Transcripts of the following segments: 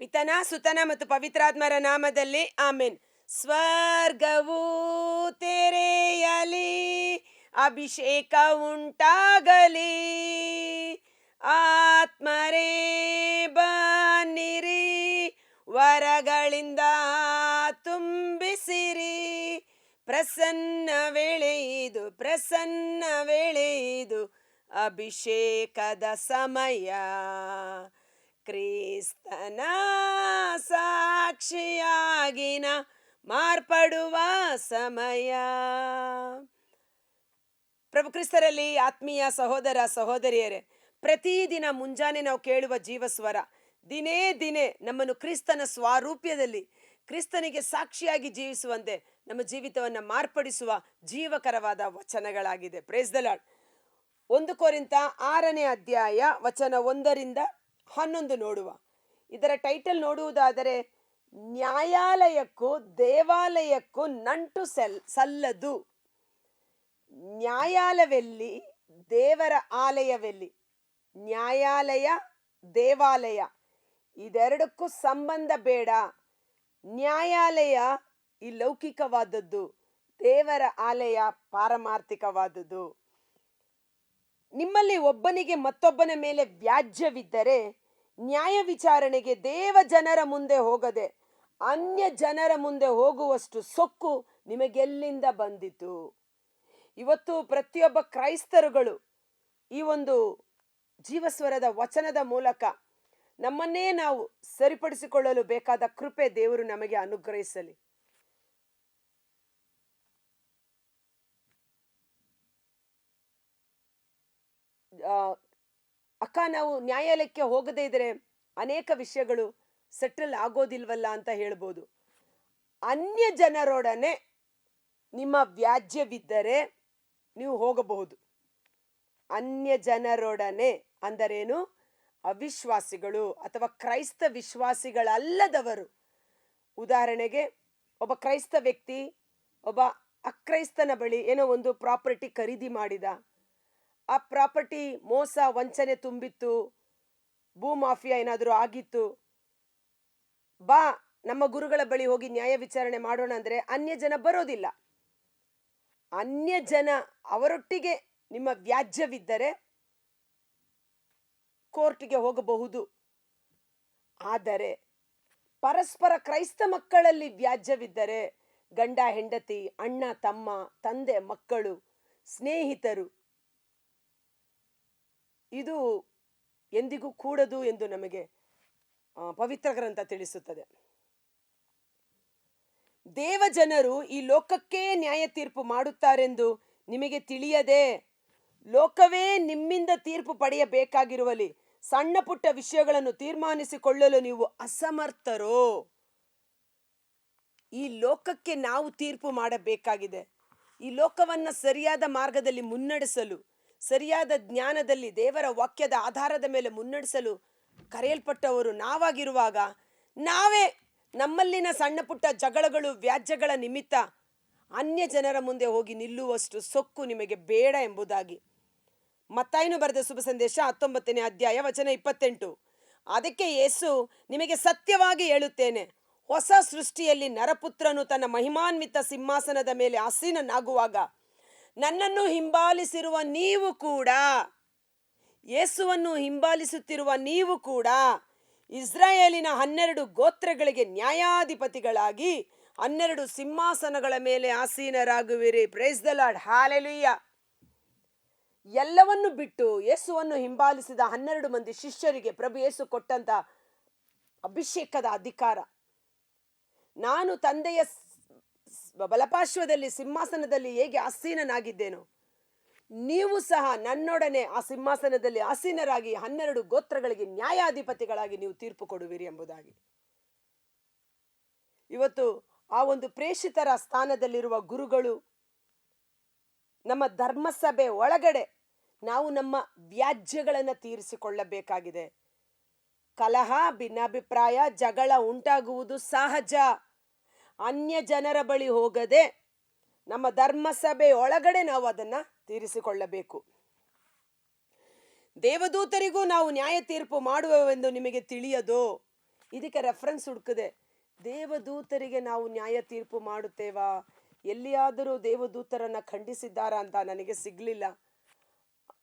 ಪಿತನ, ಸುತನ ಮತ್ತು ಪವಿತ್ರಾತ್ಮರ ನಾಮದಲ್ಲಿ ಆಮೇನ್. ಸ್ವರ್ಗವು ತೆರೆಯಲಿ, ಅಭಿಷೇಕ ಉಂಟಾಗಲಿ. ಆತ್ಮರೇ ಬನ್ನಿರಿ, ವರಗಳಿಂದ ತುಂಬಿಸಿರಿ. ಪ್ರಸನ್ನ ವೇಳೆ ಇದು, ಪ್ರಸನ್ನ ವೇಳೆ ಇದು, ಅಭಿಷೇಕದ ಸಮಯ. ಕ್ರಿಸ್ತನ ಸಾಕ್ಷಿಯಾಗಿನ ಮಾರ್ಪಡುವ ಸಮಯ. ಪ್ರಭು ಕ್ರಿಸ್ತರಲ್ಲಿ ಆತ್ಮೀಯ ಸಹೋದರ ಸಹೋದರಿಯರೇ ಪ್ರತಿದಿನ ಮುಂಜಾನೆ ನಾವು ಕೇಳುವ ಜೀವಸ್ವರ, ದಿನೇ ದಿನೇ ನಮ್ಮನ್ನು ಕ್ರಿಸ್ತನ ಸ್ವಾರೂಪ್ಯದಲ್ಲಿ, ಕ್ರಿಸ್ತನಿಗೆ ಸಾಕ್ಷಿಯಾಗಿ ಜೀವಿಸುವಂತೆ ನಮ್ಮ ಜೀವಿತವನ್ನು ಮಾರ್ಪಡಿಸುವ ಜೀವಕರವಾದ ವಚನಗಳಾಗಿದೆ. ಪ್ರೇಸ್ ದ ಲಾರ್ಡ್ ಒಂದು ಕೋರಿಂತ ಆರನೇ ಅಧ್ಯಾಯ ವಚನ ಒಂದರಿಂದ ಹನ್ನೊಂದು ನೋಡುವ. ಇದರ ಟೈಟಲ್ ನೋಡುವುದಾದರೆ, ನ್ಯಾಯಾಲಯಕ್ಕೂ ದೇವಾಲಯಕ್ಕೂ ನಂಟು ಸಲ್, ಸಲ್ಲದು. ನ್ಯಾಯಾಲಯವೆಲ್ಲಿ ದೇವರ ಆಲಯವೆಲ್ಲಿ? ನ್ಯಾಯಾಲಯ, ದೇವಾಲಯ. ಇದೆರಡಕ್ಕೂ ಸಂಬಂಧ ಬೇಡ. ನ್ಯಾಯಾಲಯ ಈ ಲೌಕಿಕವಾದದ್ದು, ದೇವರ ಆಲಯ ಪಾರಮಾರ್ಥಿಕವಾದದ್ದು. ನಿಮ್ಮಲ್ಲಿ ಒಬ್ಬನಿಗೆ ಮತ್ತೊಬ್ಬನ ಮೇಲೆ ವ್ಯಾಜ್ಯವಿದ್ದರೆ ನ್ಯಾಯ ವಿಚಾರಣೆಗೆ ದೇವ ಜನರ ಮುಂದೆ ಹೋಗದೆ ಅನ್ಯ ಜನರ ಮುಂದೆ ಹೋಗುವಷ್ಟು ಸೊಕ್ಕು ನಿಮಗೆಲ್ಲಿಂದ ಬಂದಿತು? ಇವತ್ತು ಪ್ರತಿಯೊಬ್ಬ ಕ್ರೈಸ್ತರುಗಳು ಈ ಒಂದು ಜೀವಸ್ವರದ ವಚನದ ಮೂಲಕ ನಮ್ಮನ್ನೇ ನಾವು ಸರಿಪಡಿಸಿಕೊಳ್ಳಲು ಬೇಕಾದ ಕೃಪೆ ದೇವರು ನಮಗೆ ಅನುಗ್ರಹಿಸಲಿ. ಆ, ಅಕ್ಕ ನಾವು ನ್ಯಾಯಾಲಯಕ್ಕೆ ಹೋಗದೇ ಇದ್ರೆ ಅನೇಕ ವಿಷಯಗಳು ಸೆಟಲ್ ಆಗೋದಿಲ್ವಲ್ಲ ಅಂತ ಹೇಳ್ಬೋದು. ಅನ್ಯ ಜನರೊಡನೆ ನಿಮ್ಮ ವ್ಯಾಜ್ಯವಿದ್ದರೆ ನೀವು ಹೋಗಬಹುದು. ಅನ್ಯ ಜನರೊಡನೆ ಅಂದರೇನು? ಅವಿಶ್ವಾಸಿಗಳು ಅಥವಾ ಕ್ರೈಸ್ತ ವಿಶ್ವಾಸಿಗಳಲ್ಲದವರು. ಉದಾಹರಣೆಗೆ, ಒಬ್ಬ ಕ್ರೈಸ್ತ ವ್ಯಕ್ತಿ ಒಬ್ಬ ಅಕ್ರೈಸ್ತನ ಬಳಿ ಏನೋ ಒಂದು ಪ್ರಾಪರ್ಟಿ ಖರೀದಿ ಮಾಡಿದ. ಆ ಪ್ರಾಪರ್ಟಿ ಮೋಸ, ವಂಚನೆ ತುಂಬಿತ್ತು. ಭೂ ಮಾಫಿಯಾ ಏನಾದರೂ ಆಗಿತ್ತು? ಬಾ, ನಮ್ಮ ಗುರುಗಳ ಬಳಿ ಹೋಗಿ ನ್ಯಾಯ ವಿಚಾರಣೆ ಮಾಡೋಣ ಅಂದರೆ ಅನ್ಯ ಜನ ಬರೋದಿಲ್ಲ. ಅನ್ಯ ಜನ ಅವರೊಟ್ಟಿಗೆ ನಿಮ್ಮ ವ್ಯಾಜ್ಯವಿದ್ದರೆ ಕೋರ್ಟ್ಗೆ ಹೋಗಬಹುದು. ಆದರೆ ಪರಸ್ಪರ ಕ್ರೈಸ್ತ ಮಕ್ಕಳಲ್ಲಿ ವ್ಯಾಜ್ಯವಿದ್ದರೆ ಗಂಡ, ಹೆಂಡತಿ, ಅಣ್ಣ, ತಮ್ಮ, ತಂದೆ, ಮಕ್ಕಳು, ಸ್ನೇಹಿತರು ಇದು ಎಂದಿಗೂ ಕೂಡದು ಎಂದು ನಮಗೆ ಪವಿತ್ರ ಗ್ರಂಥ ತಿಳಿಸುತ್ತದೆ. ದೇವ ಜನರು ಈ ಲೋಕಕ್ಕೆ ನ್ಯಾಯ ತೀರ್ಪು ಮಾಡುತ್ತಾರೆಂದು ನಿಮಗೆ ತಿಳಿಯದೆ ಲೋಕವೇ ನಿಮ್ಮಿಂದ ತೀರ್ಪು ಪಡೆಯಬೇಕಾಗಿರುವಲ್ಲಿ ಸಣ್ಣ ಪುಟ್ಟ ವಿಷಯಗಳನ್ನು ತೀರ್ಮಾನಿಸಿಕೊಳ್ಳಲು ನೀವು ಅಸಮರ್ಥರೋ? ಈ ಲೋಕಕ್ಕೆ ನಾವು ತೀರ್ಪು ಮಾಡಬೇಕಾಗಿದೆ. ಈ ಲೋಕವನ್ನ ಸರಿಯಾದ ಮಾರ್ಗದಲ್ಲಿ ಮುನ್ನಡೆಸಲು ಸರಿಯಾದ ಜ್ಞಾನದಲ್ಲಿ ದೇವರ ವಾಕ್ಯದ ಆಧಾರದ ಮೇಲೆ ಮುನ್ನಡೆಸಲು ಕರೆಯಲ್ಪಟ್ಟವರು ನಾವಾಗಿರುವಾಗ ನಾವೇ ನಮ್ಮಲ್ಲಿನ ಸಣ್ಣ ಪುಟ್ಟ ಜಗಳಗಳು, ವ್ಯಾಜ್ಯಗಳ ನಿಮಿತ್ತ ಅನ್ಯ ಜನರ ಮುಂದೆ ಹೋಗಿ ನಿಲ್ಲುವಷ್ಟು ಸೊಕ್ಕು ನಿಮಗೆ ಬೇಡ ಎಂಬುದಾಗಿ. ಮತ್ತಾಯನು ಬರೆದ ಶುಭ ಸಂದೇಶ ಹತ್ತೊಂಬತ್ತನೇ ಅಧ್ಯಾಯ ವಚನ ಇಪ್ಪತ್ತೆಂಟು. ಅದಕ್ಕೆ ಯೇಸು ನಿಮಗೆ ಸತ್ಯವಾಗಿ ಹೇಳುತ್ತೇನೆ, ಹೊಸ ಸೃಷ್ಟಿಯಲ್ಲಿ ನರಪುತ್ರನು ತನ್ನ ಮಹಿಮಾನ್ವಿತ ಸಿಂಹಾಸನದ ಮೇಲೆ ಆಸೀನನಾಗುವಾಗ ನನ್ನನ್ನು ಹಿಂಬಾಲಿಸಿರುವ ನೀವು ಕೂಡ, ಯೇಸುವನ್ನು ಹಿಂಬಾಲಿಸುತ್ತಿರುವ ನೀವು ಕೂಡ ಇಸ್ರಾಯೇಲಿನ ಹನ್ನೆರಡು ಗೋತ್ರಗಳಿಗೆ ನ್ಯಾಯಾಧಿಪತಿಗಳಾಗಿ ಹನ್ನೆರಡು ಸಿಂಹಾಸನಗಳ ಮೇಲೆ ಆಸೀನರಾಗುವಿರಿ. ಪ್ರೇಸ್ ದ ಲಾರ್ಡ್ ಹಾಲೆಲುಯ್ಯ ಎಲ್ಲವನ್ನು ಬಿಟ್ಟು ಯೇಸುವನ್ನು ಹಿಂಬಾಲಿಸಿದ ಹನ್ನೆರಡು ಮಂದಿ ಶಿಷ್ಯರಿಗೆ ಪ್ರಭು ಯೇಸು ಕೊಟ್ಟಂತ ಅಭಿಷೇಕದ ಅಧಿಕಾರ. ನಾನು ತಂದೆಯ ಬಲಪಾರ್ಶ್ವದಲ್ಲಿ ಸಿಂಹಾಸನದಲ್ಲಿ ಹೇಗೆ ಆಸೀನನಾಗಿದ್ದೇನೋ. ನೀವು ಸಹ ನನ್ನೊಡನೆ ಆ ಸಿಂಹಾಸನದಲ್ಲಿ ಆಸೀನರಾಗಿ ಹನ್ನೆರಡು ಗೋತ್ರಗಳಿಗೆ ನ್ಯಾಯಾಧಿಪತಿಗಳಾಗಿ ನೀವು ತೀರ್ಪು ಕೊಡುವಿರಿ ಎಂಬುದಾಗಿ. ಇವತ್ತು ಆ ಒಂದು ಪ್ರೇಷಿತರ ಸ್ಥಾನದಲ್ಲಿರುವ ಗುರುಗಳು ನಮ್ಮ ಧರ್ಮಸಭೆ ಒಳಗಡೆ ನಾವು ನಮ್ಮ ವ್ಯಾಜ್ಯಗಳನ್ನು ತೀರಿಸಿಕೊಳ್ಳಬೇಕಾಗಿದೆ. ಕಲಹ, ಭಿನ್ನಾಭಿಪ್ರಾಯ, ಜಗಳ ಉಂಟಾಗುವುದು ಸಹಜ. ಅನ್ಯ ಜನರ ಬಳಿ ಹೋಗದೆ ನಮ್ಮ ಧರ್ಮಸಭೆ ಒಳಗಡೆ ನಾವು ಅದನ್ನ ತೀರಿಸಿಕೊಳ್ಳಬೇಕು. ದೇವದೂತರಿಗೂ ನಾವು ನ್ಯಾಯ ತೀರ್ಪು ಮಾಡುವವೆಂದು ನಿಮಗೆ ತಿಳಿಯದೋ? ಇದಕ್ಕೆ ರೆಫರೆನ್ಸ್ ಹುಡುಕದೆ ದೇವದೂತರಿಗೆ ನಾವು ನ್ಯಾಯ ತೀರ್ಪು ಮಾಡುತ್ತೇವಾ? ಎಲ್ಲಿಯಾದರೂ ದೇವದೂತರನ್ನ ಖಂಡಿಸಿದ್ದಾರಾ ಅಂತ ನನಗೆ ಸಿಗ್ಲಿಲ್ಲ.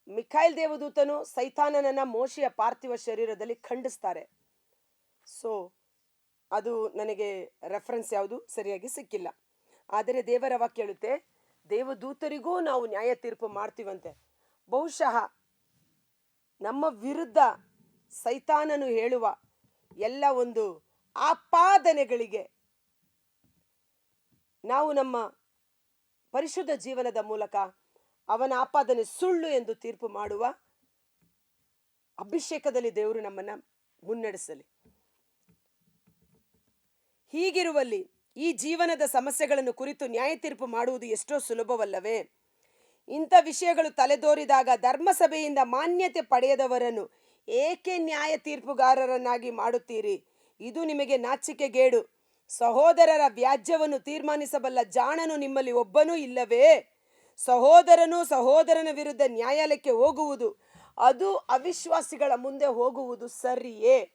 ಮಿಖಾಯಿಲ್ ದೇವದೂತನು ಸೈತಾನನನ್ನ ಮೋಶಿಯ ಪಾರ್ಥಿವ ಶರೀರದಲ್ಲಿ ಖಂಡಿಸ್ತಾರೆ. ಸೊ ಅದು ನನಗೆ ರೆಫರೆನ್ಸ್ ಯಾವುದು ಸರಿಯಾಗಿ ಸಿಕ್ಕಿಲ್ಲ. ಆದರೆ ದೇವರ ವಾಕ್ಯ ಹೇಳುತ್ತೆ, ದೇವದೂತರಿಗೂ ನಾವು ನ್ಯಾಯ ತೀರ್ಪು ಮಾಡ್ತೀವಂತೆ. ಬಹುಶಃ ನಮ್ಮ ವಿರುದ್ಧ ಸೈತಾನನು ಹೇಳುವ ಎಲ್ಲ ಒಂದು ಆಪಾದನೆಗಳಿಗೆ ನಾವು ನಮ್ಮ ಪರಿಶುದ್ಧ ಜೀವನದ ಮೂಲಕ ಅವನ ಆಪಾದನೆ ಸುಳ್ಳು ಎಂದು ತೀರ್ಪು ಮಾಡುವ ಅಭಿಷೇಕದಲ್ಲಿ ದೇವರು ನಮ್ಮನ್ನ ಮುನ್ನಡೆಸಲಿ. ಹೀಗಿರುವಲ್ಲಿ ಈ ಜೀವನದ ಸಮಸ್ಯೆಗಳನ್ನು ಕುರಿತು ನ್ಯಾಯ ತೀರ್ಪು ಮಾಡುವುದು ಎಷ್ಟೋ ಸುಲಭವಲ್ಲವೇ? ಇಂಥ ವಿಷಯಗಳು ತಲೆದೋರಿದಾಗ ಧರ್ಮಸಭೆಯಿಂದ ಮಾನ್ಯತೆ ಪಡೆಯದವರನ್ನು ಏಕೆ ನ್ಯಾಯ ತೀರ್ಪುಗಾರರನ್ನಾಗಿ ಮಾಡುತ್ತೀರಿ? ಇದು ನಿಮಗೆ ನಾಚಿಕೆಗೇಡು. ಸಹೋದರರ ವ್ಯಾಜ್ಯವನ್ನು ತೀರ್ಮಾನಿಸಬಲ್ಲ ಜಾಣನು ನಿಮ್ಮಲ್ಲಿ ಒಬ್ಬನೂ ಇಲ್ಲವೇ? ಸಹೋದರನು ಸಹೋದರನ ವಿರುದ್ಧ ನ್ಯಾಯಾಲಯಕ್ಕೆ ಹೋಗುವುದು, ಅದು ಅವಿಶ್ವಾಸಿಗಳ ಮುಂದೆ ಹೋಗುವುದು ಸರಿಯೇ?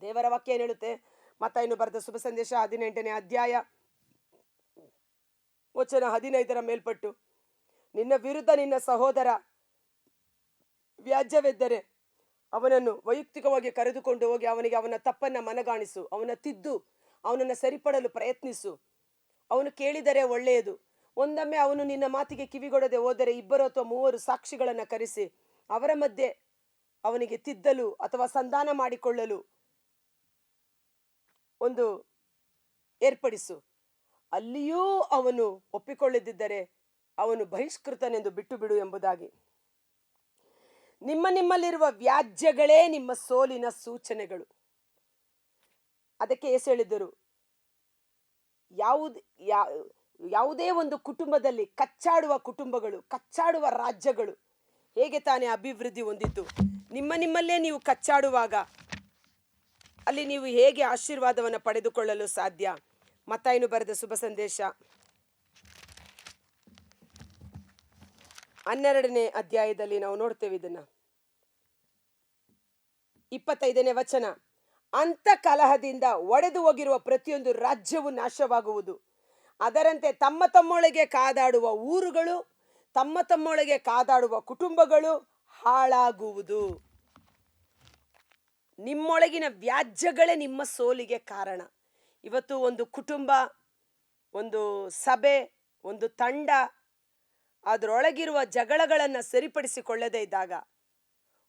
ದೇವರ ವಾಕ್ಯ ಏನು ಹೇಳುತ್ತೆ? ಮತ್ತಾಯಿನು ಬರೆದ ಶುಭ ಸಂದೇಶ ಹದಿನೆಂಟನೇ ಅಧ್ಯಾಯ ವಚನ ಹದಿನೈದರ ಮೇಲ್ಪಟ್ಟು, ನಿನ್ನ ವಿರುದ್ಧ ನಿನ್ನ ಸಹೋದರ ವ್ಯಾಜ್ಯವೆದ್ದರೆ ಅವನನ್ನು ವೈಯಕ್ತಿಕವಾಗಿ ಕರೆದುಕೊಂಡು ಹೋಗಿ ಅವನಿಗೆ ಅವನ ತಪ್ಪನ್ನ ಮನಗಾಣಿಸು, ಅವನ ತಿದ್ದು, ಅವನನ್ನು ಸರಿಪಡಲು ಪ್ರಯತ್ನಿಸು. ಅವನು ಕೇಳಿದರೆ ಒಳ್ಳೆಯದು, ಒಂದೊಮ್ಮೆ ಅವನು ನಿನ್ನ ಮಾತಿಗೆ ಕಿವಿಗೊಡದೆ ಹೋದರೆ ಇಬ್ಬರು ಅಥವಾ ಮೂವರು ಸಾಕ್ಷಿಗಳನ್ನು ಕರೆಸಿ, ಅವರ ಮಧ್ಯೆ ಅವನಿಗೆ ತಿದ್ದಲು ಅಥವಾ ಸಂಧಾನ ಮಾಡಿಕೊಳ್ಳಲು ಒಂದು ಏರ್ಪಡಿಸು. ಅಲ್ಲಿಯೂ ಅವನು ಒಪ್ಪಿಕೊಳ್ಳದಿದ್ದರೆ ಅವನು ಬಹಿಷ್ಕೃತನೆಂದು ಬಿಟ್ಟು ಬಿಡು ಎಂಬುದಾಗಿ. ನಿಮ್ಮ ನಿಮ್ಮಲ್ಲಿರುವ ವ್ಯಾಜ್ಯಗಳೇ ನಿಮ್ಮ ಸೋಲಿನ ಸೂಚನೆಗಳು. ಅದಕ್ಕೆ ಏಸು ಹೇಳಿದರು ಯಾವುದು ಯಾವುದೇ ಒಂದು ಕುಟುಂಬದಲ್ಲಿ ಕಚ್ಚಾಡುವ ಕುಟುಂಬಗಳು, ಕಚ್ಚಾಡುವ ರಾಜ್ಯಗಳು ಹೇಗೆ ತಾನೇ ಅಭಿವೃದ್ಧಿ ಹೊಂದಿತ್ತು ನಿಮ್ಮ ನಿಮ್ಮಲ್ಲೇ ನೀವು ಕಚ್ಚಾಡುವಾಗ ಅಲ್ಲಿ ನೀವು ಹೇಗೆ ಆಶೀರ್ವಾದವನ್ನು ಪಡೆದುಕೊಳ್ಳಲು ಸಾಧ್ಯ? ಮತ್ತಾಯಿನು ಬರೆದ ಶುಭ ಸಂದೇಶ. ಹನ್ನೆರಡನೇ ಅಧ್ಯಾಯದಲ್ಲಿ ನಾವು ನೋಡ್ತೇವೆ ಇದನ್ನ. ಇಪ್ಪತ್ತೈದನೇ ವಚನ. ಅಂತ ಕಲಹದಿಂದ ಒಡೆದು ಹೋಗಿರುವ ಪ್ರತಿಯೊಂದು ರಾಜ್ಯವು ನಾಶವಾಗುವುದು. ಅದರಂತೆ ತಮ್ಮ ತಮ್ಮೊಳಗೆ ಕಾದಾಡುವ ಊರುಗಳು, ತಮ್ಮ ತಮ್ಮೊಳಗೆ ಕಾದಾಡುವ ಕುಟುಂಬಗಳು ಹಾಳಾಗುವುದು. ನಿಮ್ಮೊಳಗಿನ ವ್ಯಾಜ್ಯಗಳೇ ನಿಮ್ಮ ಸೋಲಿಗೆ ಕಾರಣ. ಇವತ್ತು ಒಂದು ಕುಟುಂಬ, ಒಂದು ಸಭೆ, ಒಂದು ತಂಡ ಅದರೊಳಗಿರುವ ಜಗಳಗಳನ್ನು ಸರಿಪಡಿಸಿಕೊಳ್ಳದೇ ಇದ್ದಾಗ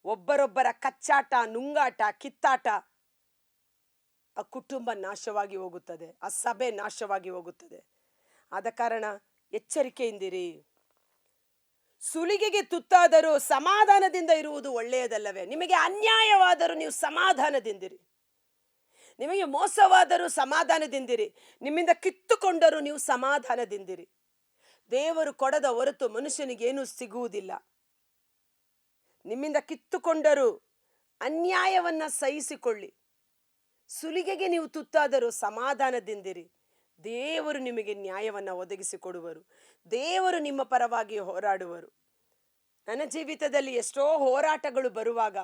ಒಬ್ಬರೊಬ್ಬರ ಕಚ್ಚಾಟ, ನುಂಗಾಟ, ಕಿತ್ತಾಟ ಆ ಕುಟುಂಬ ನಾಶವಾಗಿ ಹೋಗುತ್ತದೆ, ಆ ಸಭೆ ನಾಶವಾಗಿ ಹೋಗುತ್ತದೆ. ಆದ ಕಾರಣ ಎಚ್ಚರಿಕೆಯಿಂದಿರಿ. ಸುಲಿಗೆಗೆ ತುತ್ತಾದರೂ ಸಮಾಧಾನದಿಂದ ಇರುವುದು ಒಳ್ಳೆಯದಲ್ಲವೇ? ನಿಮಗೆ ಅನ್ಯಾಯವಾದರೂ ನೀವು ಸಮಾಧಾನದಿಂದಿರಿ. ನಿಮಗೆ ಮೋಸವಾದರೂ ಸಮಾಧಾನದಿಂದಿರಿ. ನಿಮ್ಮಿಂದ ಕಿತ್ತುಕೊಂಡರೂ ನೀವು ಸಮಾಧಾನದಿಂದಿರಿ. ದೇವರು ಕೊಡದ ಹೊರತು ಮನುಷ್ಯನಿಗೇನೂ ಸಿಗುವುದಿಲ್ಲ. ನಿಮ್ಮಿಂದ ಕಿತ್ತುಕೊಂಡರೂ ಅನ್ಯಾಯವನ್ನ ಸಹಿಸಿಕೊಳ್ಳಿ. ಸುಲಿಗೆಗೆ ನೀವು ತುತ್ತಾದರೂ ಸಮಾಧಾನದಿಂದಿರಿ. ದೇವರು ನಿಮಗೆ ನ್ಯಾಯವನ್ನು ಒದಗಿಸಿಕೊಡುವರು. ದೇವರು ನಿಮ್ಮ ಪರವಾಗಿ ಹೋರಾಡುವರು. ನನ್ನ ಜೀವಿತದಲ್ಲಿ ಎಷ್ಟೋ ಹೋರಾಟಗಳು ಬರುವಾಗ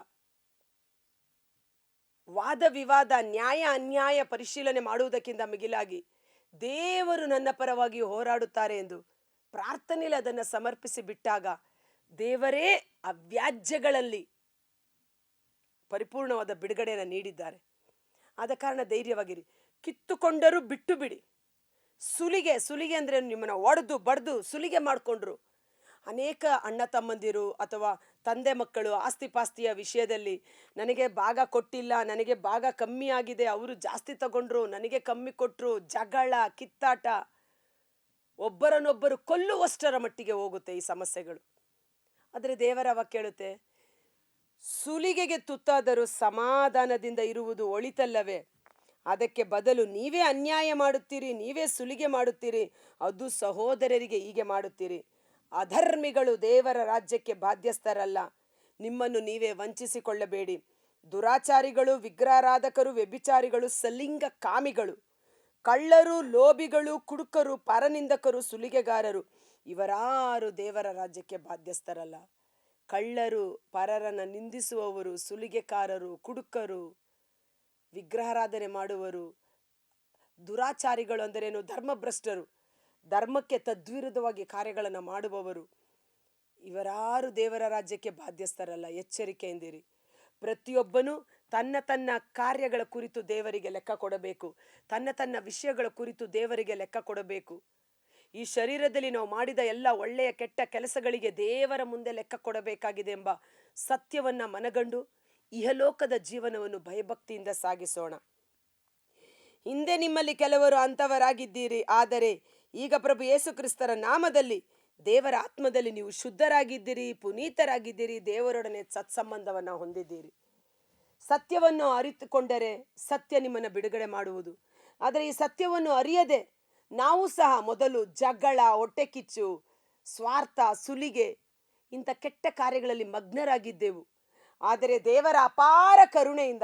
ವಾದ ವಿವಾದ, ನ್ಯಾಯ, ಅನ್ಯಾಯ ಪರಿಶೀಲನೆ ಮಾಡುವುದಕ್ಕಿಂತ ಮಿಗಿಲಾಗಿ ದೇವರು ನನ್ನ ಪರವಾಗಿ ಹೋರಾಡುತ್ತಾರೆ ಎಂದು ಪ್ರಾರ್ಥನೆಯಲ್ಲಿ ಅದನ್ನು ಸಮರ್ಪಿಸಿ ಬಿಟ್ಟಾಗ ದೇವರೇ ಅವ್ಯಾಜ್ಯಗಳಲ್ಲಿ ಪರಿಪೂರ್ಣವಾದ ಬಿಡುಗಡೆಯನ್ನು ನೀಡಿದ್ದಾರೆ. ಆದ ಕಾರಣ ಧೈರ್ಯವಾಗಿರಿ. ಕಿತ್ತುಕೊಂಡರೂ ಬಿಟ್ಟು ಬಿಡಿ. ಸುಲಿಗೆ ಸುಲಿಗೆ ಅಂದರೆ ನಿಮ್ಮನ್ನು ಒಡೆದು, ಬಡ್ದು ಸುಲಿಗೆ ಮಾಡಿಕೊಂಡ್ರು ಅನೇಕ ಅಣ್ಣ ತಮ್ಮಂದಿರು ಅಥವಾ ತಂದೆ ಮಕ್ಕಳು ಆಸ್ತಿ ಪಾಸ್ತಿಯ ವಿಷಯದಲ್ಲಿ ನನಗೆ ಭಾಗ ಕೊಟ್ಟಿಲ್ಲ, ನನಗೆ ಭಾಗ ಕಮ್ಮಿ ಆಗಿದೆ, ಅವರು ಜಾಸ್ತಿ ತಗೊಂಡ್ರು, ನನಗೆ ಕಮ್ಮಿ ಕೊಟ್ಟರು ಜಗಳ, ಕಿತ್ತಾಟ, ಒಬ್ಬರನ್ನೊಬ್ಬರು ಕೊಲ್ಲುವಷ್ಟರ ಮಟ್ಟಿಗೆ ಹೋಗುತ್ತೆ ಈ ಸಮಸ್ಯೆಗಳು. ಆದರೆ ದೇವರವ ಕೇಳುತ್ತೆ, ಸುಲಿಗೆಗೆ ತುತ್ತಾದರೂ ಸಮಾಧಾನದಿಂದ ಇರುವುದು ಒಳಿತಲ್ಲವೇ? ಅದಕ್ಕೆ ಬದಲು ನೀವೇ ಅನ್ಯಾಯ ಮಾಡುತ್ತೀರಿ, ನೀವೇ ಸುಲಿಗೆ ಮಾಡುತ್ತೀರಿ, ಅದು ಸಹೋದರರಿಗೆ ಹೀಗೆ ಮಾಡುತ್ತೀರಿ. ಅಧರ್ಮಿಗಳು ದೇವರ ರಾಜ್ಯಕ್ಕೆ ಬಾಧ್ಯಸ್ಥರಲ್ಲ. ನಿಮ್ಮನ್ನು ನೀವೇ ವಂಚಿಸಿಕೊಳ್ಳಬೇಡಿ. ದುರಾಚಾರಿಗಳು, ವಿಗ್ರಹಾರಾಧಕರು, ವ್ಯಭಿಚಾರಿಗಳು, ಸಲಿಂಗ ಕಾಮಿಗಳು. ಕಳ್ಳರು, ಲೋಭಿಗಳು, ಕುಡುಕರು, ಪರನಿಂದಕರು, ಸುಲಿಗೆಗಾರರು, ಇವರಾರು ದೇವರ ರಾಜ್ಯಕ್ಕೆ ಬಾಧ್ಯಸ್ಥರಲ್ಲ. ಕಳ್ಳರು, ಪರರನ್ನು ನಿಂದಿಸುವವರು, ಸುಲಿಗೆಕಾರರು, ಕುಡುಕರು, ವಿಗ್ರಹಾರಾಧನೆ ಮಾಡುವರು, ದುರಾಚಾರಿಗಳು ಅಂದರೇನು? ಧರ್ಮಭ್ರಷ್ಟರು. ಧರ್ಮಕ್ಕೆ ತದ್ವಿರುದ್ಧವಾಗಿ ಕಾರ್ಯಗಳನ್ನು ಮಾಡುವವರು ಇವರಾರು ದೇವರ ರಾಜ್ಯಕ್ಕೆ ಬಾಧ್ಯಸ್ಥರಲ್ಲ, ಎಚ್ಚರಿಕೆಯಿಂದಿರಿ. ಪ್ರತಿಯೊಬ್ಬನೂ ತನ್ನ ತನ್ನ ಕಾರ್ಯಗಳ ಕುರಿತು ದೇವರಿಗೆ ಲೆಕ್ಕ ಕೊಡಬೇಕು, ತನ್ನ ತನ್ನ ವಿಷಯಗಳ ಕುರಿತು ದೇವರಿಗೆ ಲೆಕ್ಕ ಕೊಡಬೇಕು. ಈ ಶರೀರದಲ್ಲಿ ನಾವು ಮಾಡಿದ ಎಲ್ಲ ಒಳ್ಳೆಯ, ಕೆಟ್ಟ ಕೆಲಸಗಳಿಗೆ ದೇವರ ಮುಂದೆ ಲೆಕ್ಕ ಕೊಡಬೇಕಾಗಿದೆ ಎಂಬ ಸತ್ಯವನ್ನ ಮನಗಂಡು ಇಹಲೋಕದ ಜೀವನವನ್ನು ಭಯಭಕ್ತಿಯಿಂದ ಸಾಗಿಸೋಣ. ಹಿಂದೆ ನಿಮ್ಮಲ್ಲಿ ಕೆಲವರು ಅಂಥವರಾಗಿದ್ದೀರಿ, ಆದರೆ ಈಗ ಪ್ರಭು ಯೇಸು ಕ್ರಿಸ್ತರ ನಾಮದಲ್ಲಿ ದೇವರ ಆತ್ಮದಲ್ಲಿ ನೀವು ಶುದ್ಧರಾಗಿದ್ದೀರಿ, ಪುನೀತರಾಗಿದ್ದೀರಿ, ದೇವರೊಡನೆ ಸತ್ಸಂಬಂಧವನ್ನು ಹೊಂದಿದ್ದೀರಿ. ಸತ್ಯವನ್ನು ಅರಿತುಕೊಂಡರೆ ಸತ್ಯ ನಿಮ್ಮನ್ನು ಬಿಡುಗಡೆ ಮಾಡುವುದು. ಆದರೆ ಈ ಸತ್ಯವನ್ನು ಅರಿಯದೆ ನಾವು ಸಹ ಮೊದಲು ಜಗಳ ಹೊಟ್ಟೆಕಿಚ್ಚು ಸ್ವಾರ್ಥ, ಸುಲಿಗೆ ಇಂಥ ಕೆಟ್ಟ ಕಾರ್ಯಗಳಲ್ಲಿ ಮಗ್ನರಾಗಿದ್ದೆವು. ಆದರೆ ದೇವರ ಅಪಾರ ಕರುಣೆಯಿಂದ,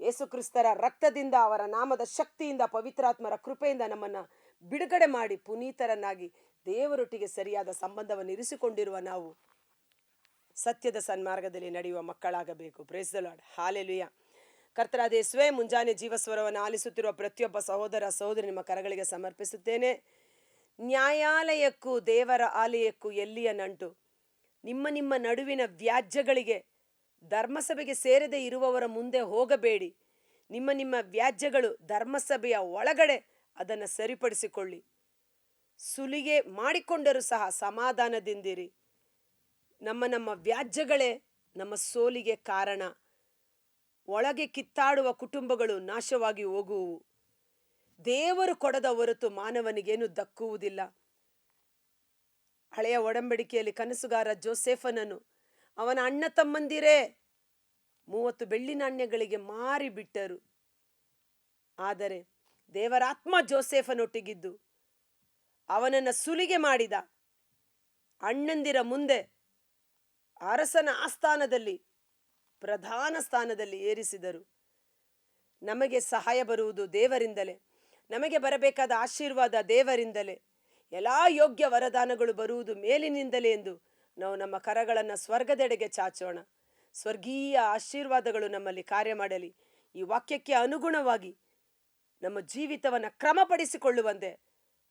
ಯೇಸುಕ್ರಿಸ್ತರ ರಕ್ತದಿಂದ, ಅವರ ನಾಮದ ಶಕ್ತಿಯಿಂದ, ಪವಿತ್ರಾತ್ಮರ ಕೃಪೆಯಿಂದ ನಮ್ಮನ್ನು ಬಿಡುಗಡೆ ಮಾಡಿ ಪುನೀತರನ್ನಾಗಿ ದೇವರೊಟ್ಟಿಗೆ ಸರಿಯಾದ ಸಂಬಂಧವನ್ನು ಇರಿಸಿಕೊಂಡಿರುವ ನಾವು ಸತ್ಯದ ಸನ್ಮಾರ್ಗದಲ್ಲಿ ನಡೆಯುವ ಮಕ್ಕಳಾಗಬೇಕು. ಪ್ರೇಸ್ ದ ಲಾರ್ಡ್ ಹಾಲೆಲುಯ ಕರ್ತರಾದ ಯೇಸುವೆ, ಮುಂಜಾನೆ ಜೀವಸ್ವರವನ್ನು ಆಲಿಸುತ್ತಿರುವ ಪ್ರತಿಯೊಬ್ಬ ಸಹೋದರ ಸಹೋದರಿ ನಿಮ್ಮ ಕರಗಳಿಗೆ ಸಮರ್ಪಿಸುತ್ತೇನೆ. ನ್ಯಾಯಾಲಯಕ್ಕೂ ದೇವರ ಆಲಯಕ್ಕೂ ಎಲ್ಲಿಯ ನಂಟು? ನಿಮ್ಮ ನಿಮ್ಮ ನಡುವಿನ ವ್ಯಾಜ್ಯಗಳಿಗೆ, ಧರ್ಮಸಭೆಗೆ ಸೇರದೆ ಇರುವವರ ಮುಂದೆ ಹೋಗಬೇಡಿ. ನಿಮ್ಮ ನಿಮ್ಮ ವ್ಯಾಜ್ಯಗಳು ಧರ್ಮಸಭೆಯ ಒಳಗಡೆ ಅದನ್ನು ಸರಿಪಡಿಸಿಕೊಳ್ಳಿ. ಸುಲಿಗೆ ಮಾಡಿಕೊಂಡರೂ ಸಹ ಸಮಾಧಾನದಿಂದಿರಿ. ನಮ್ಮ ನಮ್ಮ ವ್ಯಾಜ್ಯಗಳೇ ನಮ್ಮ ಸೋಲಿಗೆ ಕಾರಣ. ಒಳಗೆ ಕಿತ್ತಾಡುವ ಕುಟುಂಬಗಳು ನಾಶವಾಗಿ ಹೋಗುವು. ದೇವರು ಕೊಡದ ಹೊರತು ಮಾನವನಿಗೇನು ದಕ್ಕುವುದಿಲ್ಲ. ಹಳೆಯ ಒಡಂಬಡಿಕೆಯಲ್ಲಿ ಕನಸುಗಾರ ಜೋಸೆಫನನು ಅವನ ಅಣ್ಣ ತಮ್ಮಂದಿರೇ ಮೂವತ್ತು ಬೆಳ್ಳಿ ನಾಣ್ಯಗಳಿಗೆ ಮಾರಿಬಿಟ್ಟರು. ಆದರೆ ದೇವರಾತ್ಮ ಜೋಸೆಫನೊಟ್ಟಿಗಿದ್ದು. ಅವನನ್ನು ಸುಲಿಗೆ ಮಾಡಿದ ಅಣ್ಣಂದಿರ ಮುಂದೆ ಅರಸನ ಆಸ್ಥಾನದಲ್ಲಿ, ಪ್ರಧಾನ ಸ್ಥಾನದಲ್ಲಿ ಏರಿಸಿದರು. ನಮಗೆ ಸಹಾಯ ಬರುವುದು ದೇವರಿಂದಲೇ. ನಮಗೆ ಬರಬೇಕಾದ ಆಶೀರ್ವಾದ ದೇವರಿಂದಲೇ. ಎಲ್ಲ ಯೋಗ್ಯ ವರದಾನಗಳು ಬರುವುದು ಮೇಲಿನಿಂದಲೇ ಎಂದು ನಾವು ನಮ್ಮ ಕರಗಳನ್ನು ಸ್ವರ್ಗದೆಡೆಗೆ ಚಾಚೋಣ. ಸ್ವರ್ಗೀಯ ಆಶೀರ್ವಾದಗಳು ನಮ್ಮಲ್ಲಿ ಕಾರ್ಯ ಮಾಡಲಿ. ಈ ವಾಕ್ಯಕ್ಕೆ ಅನುಗುಣವಾಗಿ ನಮ್ಮ ಜೀವಿತವನ್ನು ಕ್ರಮಪಡಿಸಿಕೊಳ್ಳುವಂತೆ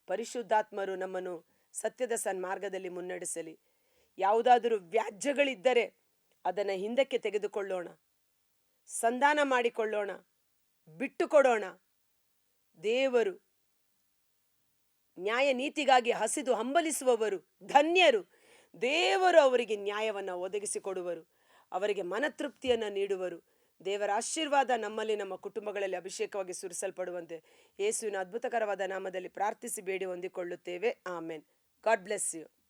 ಪರಿಶುದ್ಧಾತ್ಮರು ನಮ್ಮನ್ನು ಸತ್ಯದ ಸನ್ಮಾರ್ಗದಲ್ಲಿ ಮುನ್ನಡೆಸಲಿ. ಯಾವುದಾದರೂ ವ್ಯಾಜ್ಯಗಳಿದ್ದರೆ ಅದನ್ನು ಹಿಂದಕ್ಕೆ ತೆಗೆದುಕೊಳ್ಳೋಣ. ಸಂಧಾನ ಮಾಡಿಕೊಳ್ಳೋಣ. ಬಿಟ್ಟುಕೊಡೋಣ. ದೇವರು ನ್ಯಾಯ ನೀತಿಗಾಗಿ ಹಸಿದು ಹಂಬಲಿಸುವವರು, ಧನ್ಯರು. ದೇವರು ಅವರಿಗೆ ನ್ಯಾಯವನ್ನು ಒದಗಿಸಿಕೊಡುವರು. ಅವರಿಗೆ ಮನತೃಪ್ತಿಯನ್ನು ನೀಡುವರು. ದೇವರ ಆಶೀರ್ವಾದ ನಮ್ಮಲ್ಲಿ ನಮ್ಮ ಕುಟುಂಬಗಳಲ್ಲಿ ಅಭಿಷೇಕವಾಗಿ ಸುರಿಸಲ್ಪಡುವಂತೆ ಯೇಸುವಿನ ಅದ್ಭುತಕರವಾದ ನಾಮದಲ್ಲಿ ಪ್ರಾರ್ಥಿಸಿ ಬೇಡಿ ಹೊಂದಿಕೊಳ್ಳುತ್ತೇವೆ. ಆಮೇನ್. God bless you.